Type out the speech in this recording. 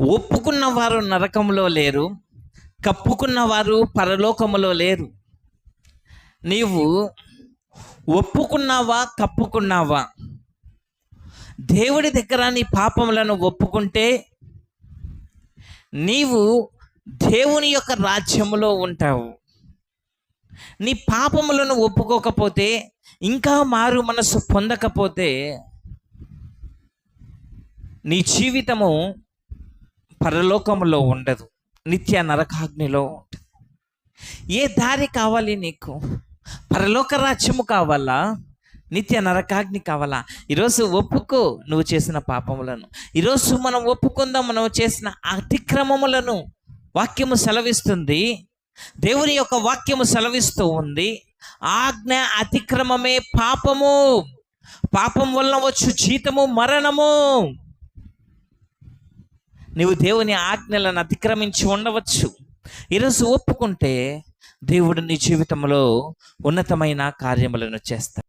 ఒప్పుకున్న వారు నరకంలో లేరు కప్పుకున్న వారు పరలోకములో లేరు. నీవు ఒప్పుకున్నావా కప్పుకున్నావా? దేవుడి దగ్గర నీ పాపములను ఒప్పుకుంటే నీవు దేవుని యొక్క రాజ్యములో ఉంటావు. నీ పాపములను ఒప్పుకోకపోతే ఇంకా మారు మనసు పొందకపోతే నీ జీవితము పరలోకములో ఉండదు. నిత్య నరకాగ్నిలో ఉంటుంది. ఏ దారి కావాలి నీకు? పరలోక రాజ్యము కావాలా? నిత్య నరకాగ్ని కావాలా? ఈరోజు ఒప్పుకో నువ్వు చేసిన పాపములను. ఈరోజు మనం ఒప్పుకుందాం మనం చేసిన అతిక్రమములను. వాక్యము సెలవిస్తుంది. దేవుని యొక్క వాక్యము సెలవిస్తూ ఉంది. ఆజ్ఞ అతిక్రమమే పాపము. పాపం వల్ల వచ్చు జీతము మరణము. నీవు దేవుని ఆజ్ఞలను అతిక్రమించి ఉండవచ్చు. ఈరోజు ఒప్పుకుంటే దేవుడు నీ జీవితంలో ఉన్నతమైన కార్యములను చేస్తాడు.